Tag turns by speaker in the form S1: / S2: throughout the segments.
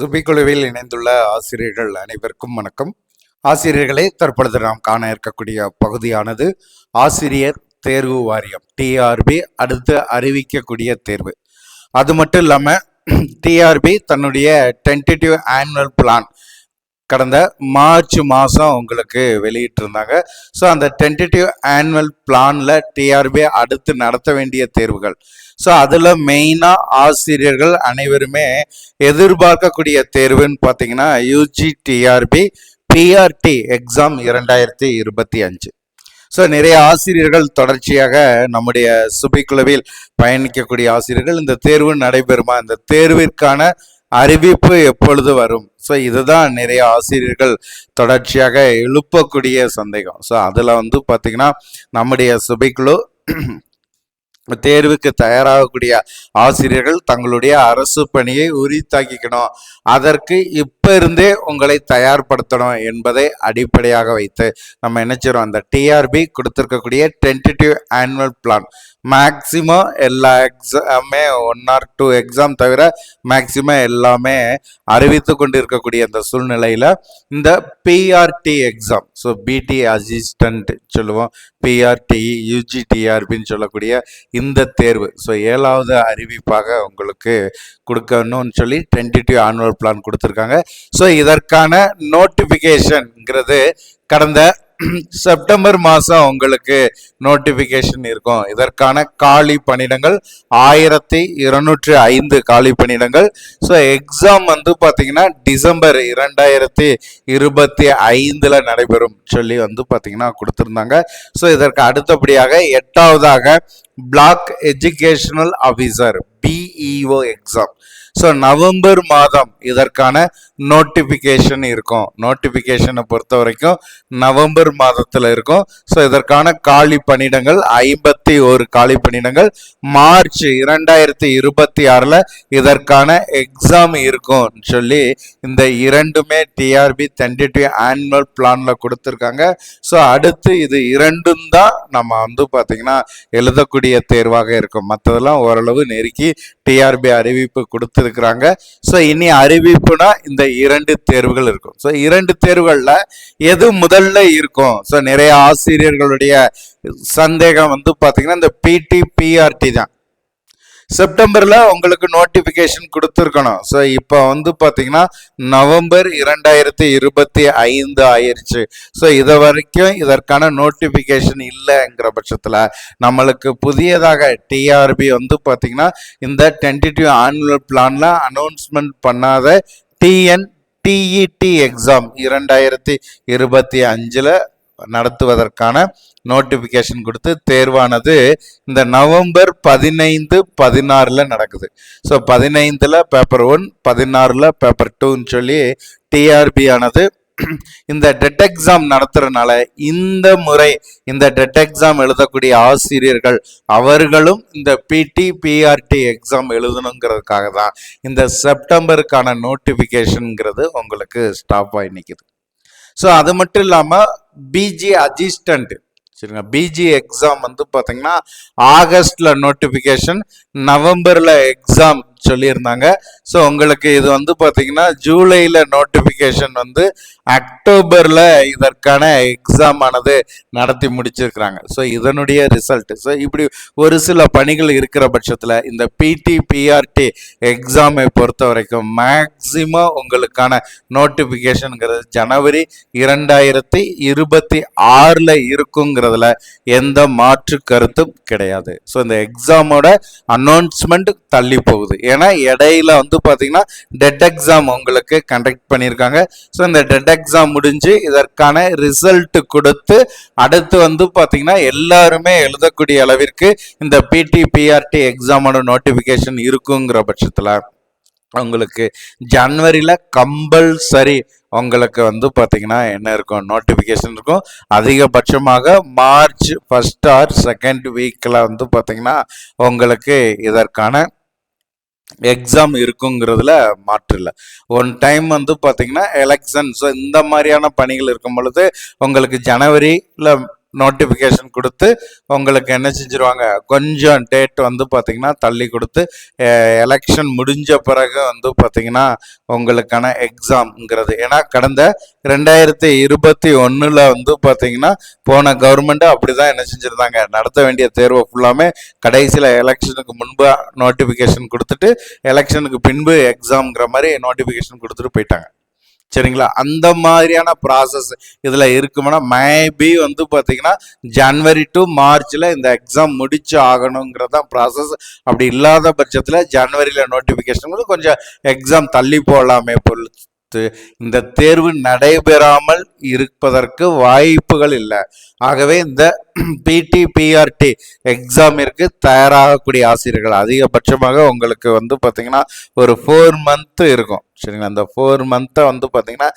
S1: சுபிக்குழுவில் இணைந்துள்ள ஆசிரியர்கள் அனைவருக்கும் வணக்கம். ஆசிரியர்களே தற்பொழுது நாம் காண இருக்கக்கூடிய பகுதியானது ஆசிரியர் தேர்வு வாரியம் டிஆர்பி அடுத்து அறிவிக்கக்கூடிய தேர்வு. அது மட்டும் இல்லாமல் டிஆர்பி தன்னுடைய டென்டேட்டிவ் ஆனுவல் பிளான் கடந்த மார்ச் மாதம் உங்களுக்கு வெளியிட்டிருந்தாங்க. ஸோ அந்த டென்டேட்டிவ் ஆனுவல் பிளானில் டிஆர்பி அடுத்து நடத்த வேண்டிய தேர்வுகள். ஸோ அதில் மெயினாக ஆசிரியர்கள் அனைவருமே எதிர்பார்க்கக்கூடிய தேர்வுன்னு பார்த்தீங்கன்னா யூஜி டிஆர்பி பிஆர்டி எக்ஸாம் இரண்டாயிரத்தி இருபத்தி அஞ்சு. ஸோ நிறைய ஆசிரியர்கள் தொடர்ச்சியாக நம்முடைய சுபிக்குழுவில் பயணிக்கக்கூடிய ஆசிரியர்கள் இந்த தேர்வு நடைபெறுமா? இந்த தேர்விற்கான அறிவிப்பு எப்பொழுது வரும்? ஸோ இதுதான் நிறைய ஆசிரியர்கள் தொடர்ச்சியாக எழுப்பக்கூடிய சந்தேகம். ஸோ அதில் வந்து பார்த்திங்கன்னா நம்முடைய சுபைக்குழு தேர்வுக்கு தயாராகக்கூடிய ஆசிரியர்கள் தங்களுடைய அரசு பணியை உரித்தாக்கிக்கணும். அதற்கு இப் இப்போ இருந்தே உங்களை தயார்படுத்தணும் என்பதை அடிப்படையாக வைத்து நம்ம நினைச்சிடும் அந்த டிஆர்பி கொடுத்துருக்கக்கூடிய டென்டேட்டிவ் ஆனுவல் பிளான் மேக்சிமம் எல்லா எக்ஸாமே ஒன் ஆர் டூ எக்ஸாம் தவிர மேக்சிமம் எல்லாமே அறிவித்து கொண்டு இருக்கக்கூடிய அந்த சூழ்நிலையில் இந்த PRT exam so BT assistant சொல்லுவோம். பிஆர்டி யூஜிடிஆர்பின்னு சொல்லக்கூடிய இந்த தேர்வு. ஸோ ஏழாவது அறிவிப்பாக உங்களுக்கு கொடுக்கணும்னு சொல்லி டென்டேட்டிவ் ஆனுவல் பிளான் கொடுத்துருக்காங்க. ஸோ இதற்கான நோட்டிஃபிகேஷன்ங்கிறது கடந்த செப்டம்பர் மாதம் உங்களுக்கு நோட்டிஃபிகேஷன் இருக்கும். இதற்கான காலி பணியிடங்கள் ஆயிரத்தி இருநூற்றி ஐந்து காலி பணியிடங்கள். ஸோ எக்ஸாம் வந்து பார்த்தீங்கன்னா டிசம்பர் இரண்டாயிரத்தி இருபத்தி ஐந்தில் நடைபெறும் சொல்லி வந்து பார்த்தீங்கன்னா கொடுத்துருந்தாங்க. ஸோ இதற்கு அடுத்தபடியாக எட்டாவதாக block educational officer BEO exam so November மாதம் இதற்கான நோட்டிஃபிகேஷன் இருக்கும். நோட்டிஃபிகேஷனை பொறுத்த வரைக்கும் நவம்பர் மாதத்தில் இருக்கும். ஸோ இதற்கான காலி பணியிடங்கள் ஐம்பத்தி ஒரு காலி பணியிடங்கள் மார்ச் இரண்டாயிரத்தி இருபத்தி ஆறில் இதற்கான எக்ஸாம் இருக்கும்னு சொல்லி இந்த இரண்டுமே டிஆர்பி டென்டேட்டிவ் ஆனுவல் பிளானில் கொடுத்துருக்காங்க. ஸோ அடுத்து இது இரண்டும் தான் நம்ம வந்து பார்த்திங்கன்னா எழுதக்கூடிய தேர்வாக இருக்கும். மற்றதெல்லாம் ஓரளவு நெருக்கி டிஆர்பி அறிவிப்பு கொடுத்துருக்குறாங்க ஸோ இனி அறிவிப்புனா இந்த இரண்டு தேர்வுகள் இருக்கும். ஸோ இரண்டு தேர்வுகளில் எது முதல்ல இருக்கும்? ஸோ நிறைய ஆசிரியர்களுடைய சந்தேகம் வந்து பார்த்தீங்கன்னா இந்த பிடி பிஆர்டி தான். செப்டம்பரில் உங்களுக்கு நோட்டிஃபிகேஷன் கொடுத்துருக்கணும். ஸோ இப்போ வந்து பார்த்தீங்கன்னா நவம்பர் இரண்டாயிரத்தி இருபத்தி ஐந்து ஆயிடுச்சு. ஸோ இது வரைக்கும் இதற்கான நோட்டிஃபிகேஷன் இல்லைங்கிற பட்சத்தில் நம்மளுக்கு புதியதாக டிஆர்பி வந்து பார்த்தீங்கன்னா இந்த டென்டிட்டிவ் ஆனுவல் பிளானில் அனௌன்ஸ்மெண்ட் பண்ணாத டிஎன் டிஇடி எக்ஸாம் இரண்டாயிரத்தி இருபத்தி அஞ்சில் நடத்துவதற்கான நோட்டிஃபிகேஷன் கொடுத்து தேர்வானது இந்த நவம்பர் பதினைந்து பதினாறில் நடக்குது. ஸோ பதினைந்தில் பேப்பர் ஒன் பதினாறில் பேப்பர் டூன்னு சொல்லி டிஆர்பி ஆனது இந்த டெட் எக்ஸாம் நடத்துறதுனால இந்த முறை இந்த டெட் எக்ஸாம் எழுதக்கூடிய ஆசிரியர்கள் அவர்களும் இந்த பிடி பிஆர்டி எக்ஸாம் எழுதணுங்கிறதுக்காக தான் இந்த செப்டம்பருக்கான நோட்டிஃபிகேஷனுங்கிறது உங்களுக்கு ஸ்டாப் ஆகி நிற்குது ஸோ அது மட்டும் இல்லாமல் பிஜி அசிஸ்டண்ட் சரிங்க பிஜி எக்ஸாம் வந்து பார்த்தீங்கன்னா ஆகஸ்டில் நோட்டிஃபிகேஷன் நவம்பரில் எக்ஸாம் சொல்லியிருந்தாங்க. ஸோ உங்களுக்கு இது வந்து பார்த்தீங்கன்னா ஜூலையில் நோட்டிஃபிகேஷன் வந்து அக்டோபரில் இதற்கான எக்ஸாம் ஆனது நடத்தி முடிச்சிருக்கிறாங்க. ஸோ இதனுடைய ரிசல்ட் ஸோ இப்படி ஒரு சில பணிகள் இருக்கிற பட்சத்தில் இந்த பிடி பிஆர்டி எக்ஸாமை பொறுத்த வரைக்கும் மேக்சிமம் உங்களுக்கான நோட்டிஃபிகேஷனுங்கிறது ஜனவரி இரண்டாயிரத்தி இருபத்தி ஆறில் இருக்குங்கிறதுல எந்த மாற்று கருத்தும் கிடையாது. ஸோ இந்த எக்ஸாமோட அனௌன்ஸ்மெண்ட் தள்ளி போகுது. ஏன்னா இடையில வந்து பார்த்தீங்கன்னா டெட் எக்ஸாம் உங்களுக்கு கண்டக்ட் பண்ணியிருக்காங்க ஸோ இந்த டெட் எக்ஸாம் முடிஞ்சு இதற்கான ரிசல்ட் கொடுத்து அடுத்து வந்து பார்த்தீங்கன்னா எல்லாருமே எழுதக்கூடிய அளவிற்கு இந்த பிடி பிஆர்டி எக்ஸாமோட நோட்டிஃபிகேஷன் இருக்குங்கிற பட்சத்தில் உங்களுக்கு ஜனவரியில் கம்பல்சரி உங்களுக்கு வந்து பார்த்தீங்கன்னா என்ன இருக்கும் நோட்டிஃபிகேஷன் இருக்கும். அதிகபட்சமாக மார்ச் ஃபஸ்ட் ஆர் செகண்ட் வீக்கில் வந்து பார்த்தீங்கன்னா உங்களுக்கு இதற்கான எக்ஸாம் இருக்குங்கிறதுல மாற்று இல்லை. ஒன் டைம் வந்து பார்த்தீங்கன்னா எலெக்ஷன்ஸ் இந்த மாதிரியான பணிகள் இருக்கும் பொழுது உங்களுக்கு ஜனவரியில் நோட்டிஃபிகேஷன் கொடுத்து உங்களுக்கு என்ன செஞ்சுருவாங்க? கொஞ்சம் டேட் வந்து பார்த்தீங்கன்னா தள்ளி கொடுத்து எலெக்ஷன் முடிஞ்ச பிறகு வந்து பார்த்திங்கன்னா உங்களுக்கான எக்ஸாம்ங்கிறது ஏன்னா கடந்த ரெண்டாயிரத்தி இருபத்தி ஒன்றில் வந்து பார்த்தீங்கன்னா போன கவர்மெண்ட்டு அப்படி தான் என்ன செஞ்சுருந்தாங்க? நடத்த வேண்டிய தேர்வை ஃபுல்லாமே கடைசியில் எலெக்ஷனுக்கு முன்பு நோட்டிஃபிகேஷன் கொடுத்துட்டு எலெக்ஷனுக்கு பின்பு எக்ஸாம்ங்கிற மாதிரி நோட்டிஃபிகேஷன் கொடுத்துட்டு போயிட்டாங்க. சரிங்களா? அந்த மாதிரியான ப்ராசஸ் இதில் இருக்குமானா மேபி வந்து பார்த்தீங்கன்னா ஜனவரி டு மார்ச்சில் இந்த எக்ஸாம் முடிச்சு ஆகணுங்கிறது தான் ப்ராசஸ் அப்படி இல்லாத பட்சத்தில் ஜனவரியில் நோட்டிஃபிகேஷன் கொஞ்சம் எக்ஸாம் தள்ளி போகலாமே பொருள் இந்த தேர்வு நடைபெறாமல் இருப்பதற்கு வாய்ப்புகள் இல்லை. ஆகவே இந்த பிடி பிஆர்டி எக்ஸாமிற்கு தயாராகக்கூடிய ஆசிரியர்கள் அதிகபட்சமாக உங்களுக்கு வந்து பார்த்தீங்கன்னா ஒரு ஃபோர் மந்த்து இருக்கும். சரிங்களா? அந்த ஃபோர் மந்த்தை வந்து பார்த்தீங்கன்னா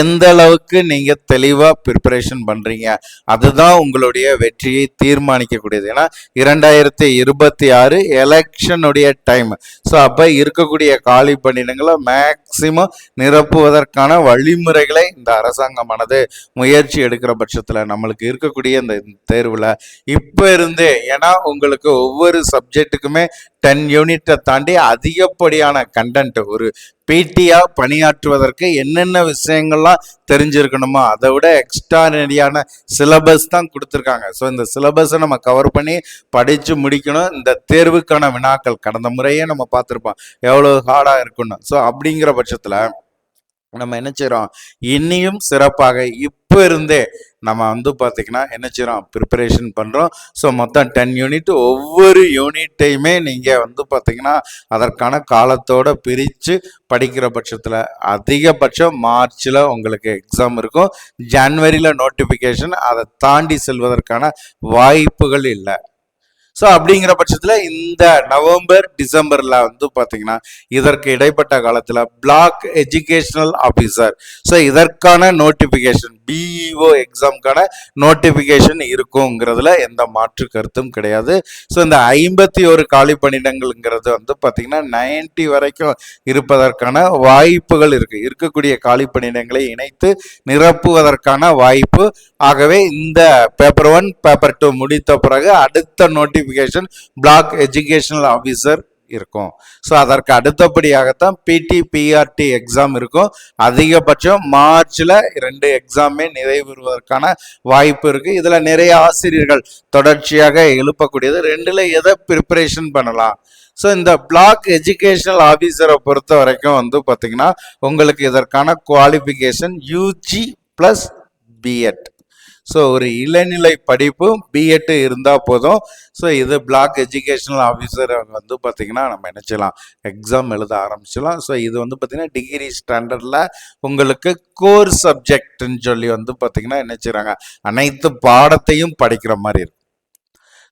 S1: எந்த அளவுக்கு நீங்கள் தெளிவாக ப்ரிப்பரேஷன் பண்ணுறீங்க அதுதான் உங்களுடைய வெற்றியை தீர்மானிக்கக்கூடியது. ஏன்னா இரண்டாயிரத்தி இருபத்தி ஆறு எலெக்ஷனுடைய டைம் ஸோ அப்போ இருக்கக்கூடிய காலி பணியிடங்களை மேக்சிமம் நிரப்புவதற்கான வழிமுறைகளை இந்த அரசாங்கமானது முயற்சி எடுக்கிற பட்சத்தில் நம்மளுக்கு இருக்கக்கூடிய இந்த தேர்வில். இப்போ இருந்தே ஏன்னா உங்களுக்கு ஒவ்வொரு சப்ஜெக்ட்டுக்குமே டென் யூனிட்டை தாண்டி அதிகப்படியான கண்டென்ட் ஒரு பிடியாக பணியாற்றுவதற்கு என்னென்ன விஷயங்கள்லாம் தெரிஞ்சிருக்கணுமோ அதை விட எக்ஸ்ட்ரானரியான சிலபஸ் தான் கொடுத்துருக்காங்க. ஸோ இந்த சிலபஸை நம்ம கவர் பண்ணி படித்து முடிக்கணும். இந்த தேர்வுக்கான வினாக்கள் கடந்த முறையே நம்ம பார்த்துருப்போம். எவ்வளோ ஹார்டாக இருக்குன்னு ஸோ அப்படிங்கிற பட்சத்தில் நம்ம என்ன செய்கிறோம் இன்னியும் சிறப்பாக இப்போ இருந்தே நம்ம வந்து பார்த்திங்கன்னா என்ன செய்கிறோம் ப்ரிப்பரேஷன் பண்ணுறோம் ஸோ மொத்தம் டென் யூனிட் ஒவ்வொரு யூனிட்டையுமே நீங்கள் வந்து பார்த்திங்கன்னா அதற்கான காலத்தோட பிரித்து படிக்கிற பட்சத்தில் அதிகபட்சம் மார்ச்சில் உங்களுக்கு எக்ஸாம் இருக்கும். ஜான்வரியில் நோட்டிஃபிகேஷன் அதை தாண்டி செல்வதற்கான வாய்ப்புகள் இல்லை. ஸோ அப்படிங்கிற பட்சத்தில் இந்த நவம்பர் டிசம்பரில் வந்து பார்த்தீங்கன்னா இதற்கு இடைப்பட்ட காலத்தில் பிளாக் எஜுகேஷனல் ஆஃபீஸர் ஸோ இதற்கான நோட்டிஃபிகேஷன் பிஇஓ எக்ஸாம்க்கான நோட்டிஃபிகேஷன் இருக்குங்கிறதுல எந்த மாற்று கருத்தும் கிடையாது. ஸோ இந்த ஐம்பத்தி ஒரு காலி பணியிடங்கள்ங்கிறது வந்து பார்த்தீங்கன்னா நைன்டி வரைக்கும் இருப்பதற்கான வாய்ப்புகள் இருக்குது இருக்கக்கூடிய காலி பணியிடங்களை இணைத்து நிரப்புவதற்கான வாய்ப்பு. ஆகவே இந்த பேப்பர் ஒன் பேப்பர் டூ முடித்த பிறகு அடுத்த நோட்டி நோட்டிஃபிகேஷன் பிளாக் எஜுகேஷனல் ஆஃபீஸர் இருக்கும். ஸோ அதற்கு அடுத்தபடியாகத்தான் பிடி பிஆர்டி எக்ஸாம் இருக்கும். அதிகபட்சம் மார்ச்சில் ரெண்டு எக்ஸாமே நிறைவேறுவதற்கான வாய்ப்பு இருக்குது இதில் நிறைய ஆசிரியர்கள் தொடர்ச்சியாக எழுப்பக்கூடியது. ரெண்டில் எதை ப்ரிப்பரேஷன் பண்ணலாம்? ஸோ இந்த பிளாக் எஜுகேஷனல் ஆஃபீஸரை பொறுத்த வரைக்கும் வந்து பார்த்தீங்கன்னா உங்களுக்கு இதற்கான qualification UG plus BEd so ஒரு இளநிலை படிப்பு பிஎட்டு இருந்தால் போதும். ஸோ இது பிளாக் எஜுகேஷனல் ஆஃபீஸர் வந்து பார்த்திங்கன்னா நம்ம என்ன எக்ஸாம் எழுத ஆரம்பிச்சிடலாம். ஸோ இது வந்து பார்த்திங்கன்னா டிகிரி ஸ்டாண்டர்டில் உங்களுக்கு கோர் சப்ஜெக்ட்னு சொல்லி வந்து பார்த்திங்கன்னா என்ன செய்கிறாங்க அனைத்து பாடத்தையும் படிக்கிற மாதிரி இருக்கும்.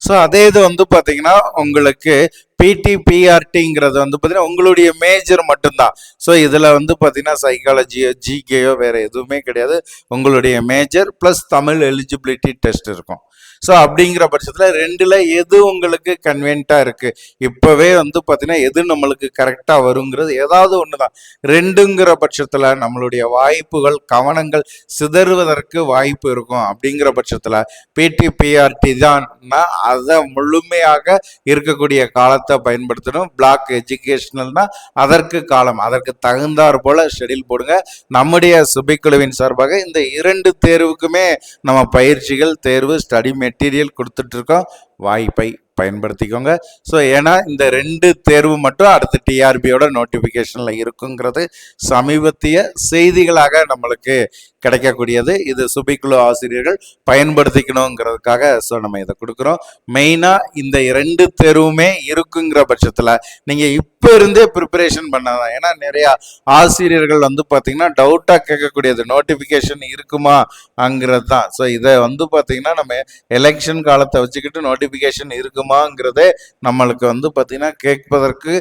S1: ஸோ அதே இது வந்து பார்த்தீங்கன்னா உங்களுக்கு பிடி பிஆர்டிங்கிறது வந்து பார்த்தீங்கன்னா உங்களுடைய மேஜர் மட்டும்தான். ஸோ இதில் வந்து பார்த்தீங்கன்னா சைக்காலஜியோ ஜிகேயோ வேறு எதுவுமே கிடையாது. உங்களுடைய major plus Tamil eligibility test இருக்கும். ஸோ அப்படிங்கிற பட்சத்தில் ரெண்டில் எது உங்களுக்கு கன்வீனியண்ட்டாக இருக்குது இப்போவே வந்து பார்த்தீங்கன்னா எது நம்மளுக்கு கரெக்டாக வருங்கிறது ஏதாவது ஒன்று தான் ரெண்டுங்கிற பட்சத்தில் நம்மளுடைய வாய்ப்புகள் கவனங்கள் சிதறுவதற்கு வாய்ப்பு இருக்கும். அப்படிங்கிற பட்சத்தில் பிடி பிஆர்டி தான்னா அதை முழுமையாக இருக்கக்கூடிய காலத்தை பயன்படுத்தணும். பிளாக் எஜுகேஷனல்னா அதற்கு காலம். அதற்கு தகுந்தாற் போல் ஷெடியூல் போடுங்க. நம்முடைய சுபிக்குழுவின் சார்பாக இந்த இரண்டு தேர்வுக்குமே நம்ம பயிற்சிகள் தேர்வு ஸ்டடி மெட்டீரியல் மெட்டீரியல் கொடுத்துட்ருக்கோம் வாய்ப்பை பயன்படுத்திக்கோங்க. ஸோ ஏன்னா இந்த ரெண்டு தேர்வு மட்டும் அடுத்த டிஆர்பியோட நோட்டிஃபிகேஷனில் இருக்குங்கிறது சமீபத்திய செய்திகளாக நம்மளுக்கு கிடைக்கக்கூடியது. இது சுபிக்குழு ஆசிரியர்கள் பயன்படுத்திக்கணுங்கிறதுக்காக ஸோ நம்ம இதை கொடுக்குறோம். மெயினாக இந்த ரெண்டு தேர்வுமே இருக்குங்கிற பட்சத்தில் நீங்கள் இப்போ இருந்தே ப்ரிப்பரேஷன் பண்ணலாம் ஏன்னா நிறையா ஆசிரியர்கள் வந்து பார்த்தீங்கன்னா டவுட்டாக கேட்கக்கூடியது நோட்டிஃபிகேஷன் இருக்குமா அங்கிறது தான். ஸோ இதை வந்து பார்த்தீங்கன்னா நம்ம எலெக்ஷன் காலத்தை வச்சுக்கிட்டு நோட்டிஃபிகேஷன் இருக்குமாங்கிறதே நம்மளுக்கு வந்து பார்த்தீங்கன்னா கேட்பதற்கு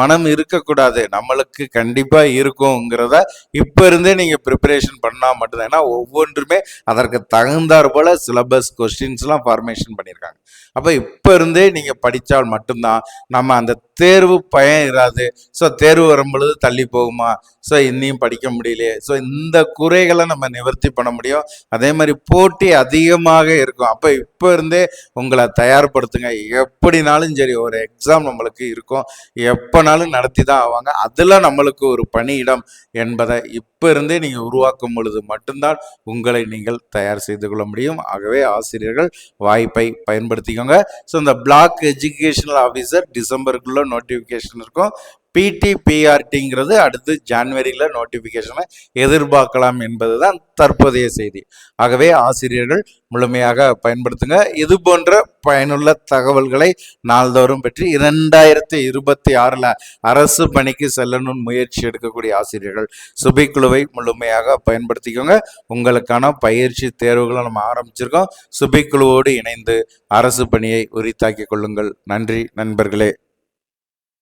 S1: மனம் இருக்கக்கூடாது. நம்மளுக்கு கண்டிப்பா இருக்குங்கிறத இப்ப இருந்தே நீங்க ப்ரிப்பரேஷன் பண்ணா மட்டும்தான். ஏன்னா ஒவ்வொன்றுமே அதற்கு தகுந்தாற் போல சிலபஸ் கொஸ்டின்ஸ்லாம் ஃபார்மேஷன் பண்ணியிருக்காங்க அப்போ இப்ப இருந்தே நீங்க படிச்சால் மட்டும்தான் நம்ம அந்த தேர்வு பயம் இராது. ஸோ தேர்வு வரும்பொழுது தள்ளி போகுமா? ஸோ இன்னையும் படிக்க முடியலையே. ஸோ இந்த குறைகளை நம்ம நிவர்த்தி பண்ண முடியும். அதே மாதிரி போட்டி அதிகமாக இருக்கும். அப்போ இப்போ இருந்தே உங்களை தயார்படுத்துங்க. எப்படினாலும் சரி ஒரு எக்ஸாம் நம்மளுக்கு இருக்கும். எப்போனாலும் நடத்தி தான் ஆவாங்க. அதில் நம்மளுக்கு ஒரு பணியிடம் என்பதை இப்போ இருந்தே நீங்கள் உருவாக்கும் பொழுது மட்டும்தான் உங்களை நீங்கள் தயார் செய்து கொள்ள முடியும். ஆகவே ஆசிரியர்கள் வாய்ப்பை பயன்படுத்திக்கோங்க. ஸோ இந்த பிளாக் எஜுகேஷனல் ஆஃபீஸர் டிசம்பருக்குள்ள நோட்டிஃபிகேஷன் இருக்கும். பிடிபிஆர்டிங்கிறது அடுத்து ஜான்வரியில் நோட்டிஃபிகேஷனை எதிர்பார்க்கலாம் என்பது தான் தற்போதைய செய்தி. ஆகவே ஆசிரியர்கள் முழுமையாக பயன்படுத்துங்க. இது போன்ற பயனுள்ள தகவல்களை நாள்தோறும் பெற்று இரண்டாயிரத்தி இருபத்தி ஆறில் அரசு பணிக்கு செல்லணும் முயற்சி எடுக்கக்கூடிய ஆசிரியர்கள் சுபிக்குழுவை முழுமையாக பயன்படுத்திக்கோங்க. உங்களுக்கான பயிற்சி தேர்வுகளை நம்ம ஆரம்பிச்சிருக்கோம். சுபிக்குழுவோடு இணைந்து அரசு பணியை உரித்தாக்கிக் கொள்ளுங்கள். நன்றி நண்பர்களே.